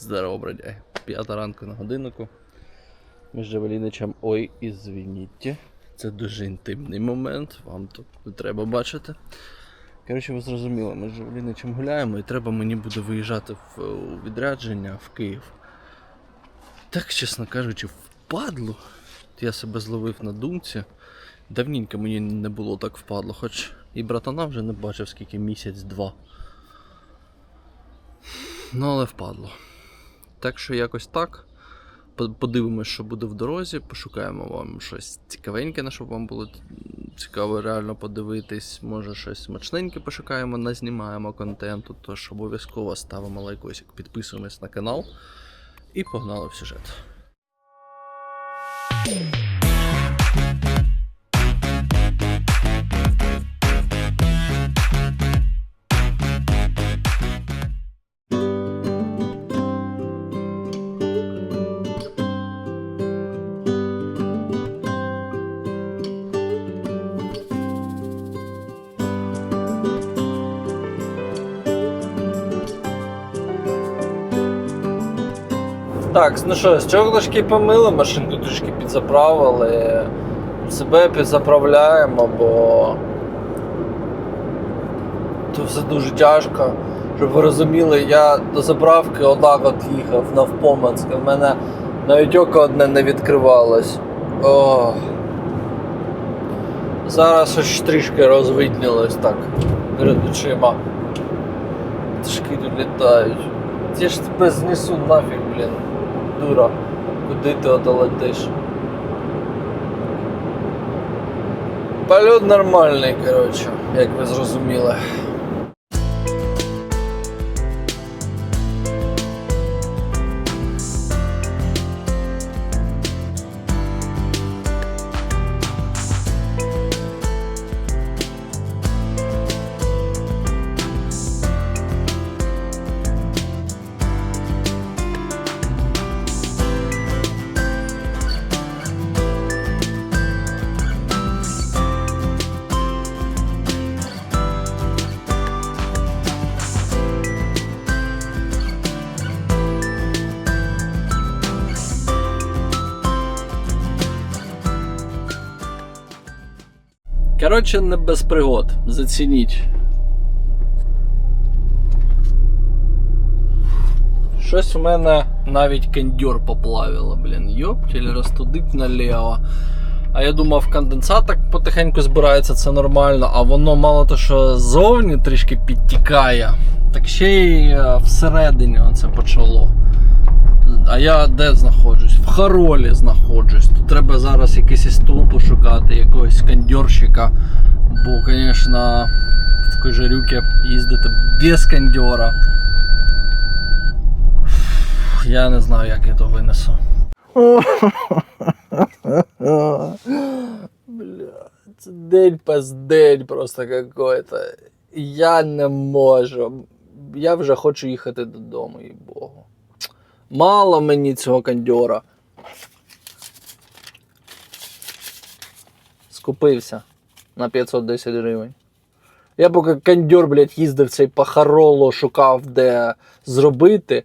Здорово, бродяги. П'ята ранку на годиннику. Ми з Джавеліничем. Ой, і ізвініть. Це дуже інтимний момент, вам тут не треба бачити. Коротше, ви зрозуміли, ми з Джавеліничем гуляємо і треба мені буде виїжджати в відрядження в Київ. Так, чесно кажучи, впадло. Я себе зловив на думці. Давненько мені не було так впадло, хоч і братана вже не бачив скільки місяць-два. Ну, але впадло. Так що якось так. Подивимось, що буде в дорозі, пошукаємо вам щось цікавеньке, на щоб вам було цікаво реально подивитись. Може щось смачненьке пошукаємо, назнімаємо контенту. Тож обов'язково ставимо лайкосик, підписуємось на канал і погнали в сюжет. Так, ну що, стеклишки помили, машинку трішки підзаправили. Себе підзаправляємо, бо то все дуже тяжко. Щоб ви розуміли, я до заправки отак от їхав навпомацьки. В мене навіть око одне не відкривалось. Ох. Зараз аж трішки розвиднілось так перед очима. Трішки тут літають. Я ж тебе знесу нафіг, блін. Дура. Куди ти ото летиш? Польот нормальний, коротше, як ви зрозуміли. Коротше, не без пригод. Зацініть. Щось у мене навіть кондьор поплавило, блін. Йоптіль, розтудить наліво. А я думав, конденсат потихеньку збирається, це нормально, а воно мало то, що ззовні трішки підтікає, так ще й е, всередині це почало. А я де знаходжусь? В Харолі знаходжусь. Тут треба зараз якийсь із стул пошукати, якогось кондьорщика. Бо, звісно, в такій жарюки їздити без кондьора. Я не знаю, як я то винесу. Бля, це день пиздень просто какой-то. Я не можу. Я вже хочу їхати додому, їй Богу. Мало мені цього кондьора. Скупився на 510 гривень. Я поки кондьор, блядь, їздив цей по шукав, де зробити.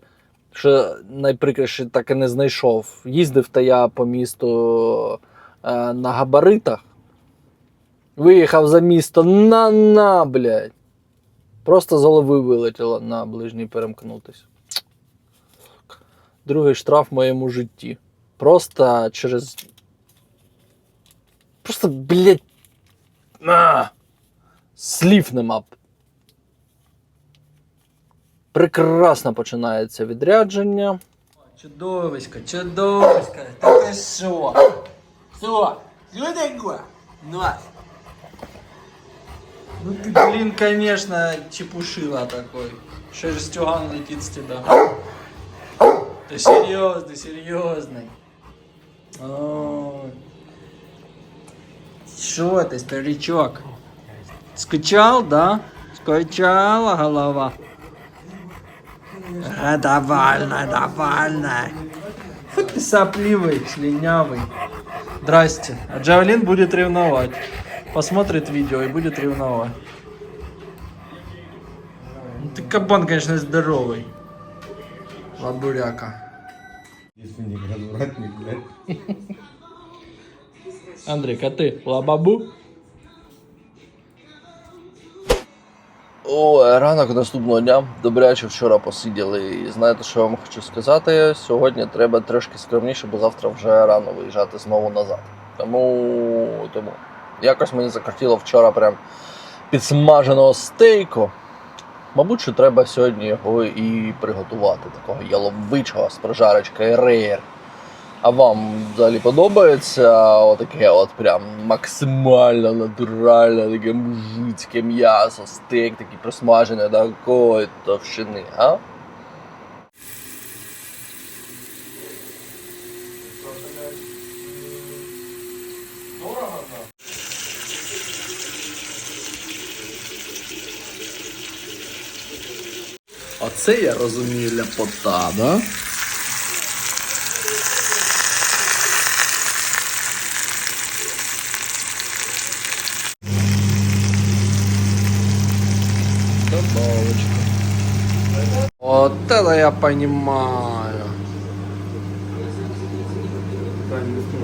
Що найприкріше так і не знайшов. Їздив та я по місту е, на габаритах. Виїхав за місто на-на, блядь. Просто з голови вилетіло на ближній перемкнутись. Другий штраф в моєму житті. Просто через. Просто, блядь. А! Слів нема. Прекрасно починається відрядження. Чудовисько, чудовисько. Та ти що? Що? Що? Ну, ну ты, блин, конечно, чепушила такой. Шерстюган летит с тебя. Ты серьезный, серьезный. Что ты, старичок? Скучал, да? Скучала голова? А, довольно, довольно. Фу ты сопливый, слинявый. Здрасте. А Джавелин будет ревновать. Посмотрит видео и будет ревновать. Ну ты кабан, конечно, здоровый. Блядь. Андрій, а ти лабабу? Ой, ранок наступного дня. Добряче вчора посиділи. І знаєте, що я вам хочу сказати? Сьогодні треба трошки скромніше, бо завтра вже рано виїжджати знову назад. Тому, тому. Якось мені закортіло вчора прям підсмаженого стейку. Мабуть, що треба сьогодні його і приготувати, такого яловичого з прожарочкою рейр. А вам взагалі подобається отаке от прям максимально натуральне, таке мужицьке м'ясо, стейк такий просмажений такої товщини, а? Оце я розумію ляпота, да? Добавочка. Вот это я понимаю.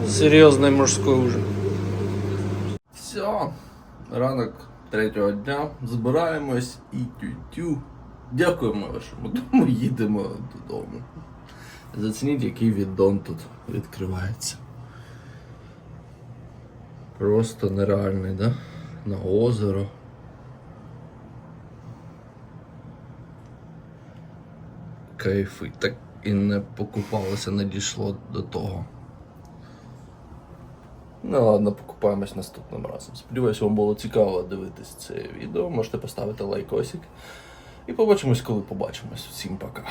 Серьезный мужской ужин. Все. Ранок третього дня. Збираємось і тю-тю. Дякуємо вашому дому, їдемо додому. Зацініть, який віддон тут відкривається. Просто нереальний, да? На озеро. Кайфи. Так і не покупалося, не дійшло до того. Ну ладно, покупаємось наступним разом. Сподіваюсь, вам було цікаво дивитись це відео. Можете поставити лайкосик. І побачимось, коли побачимось. Всім пока.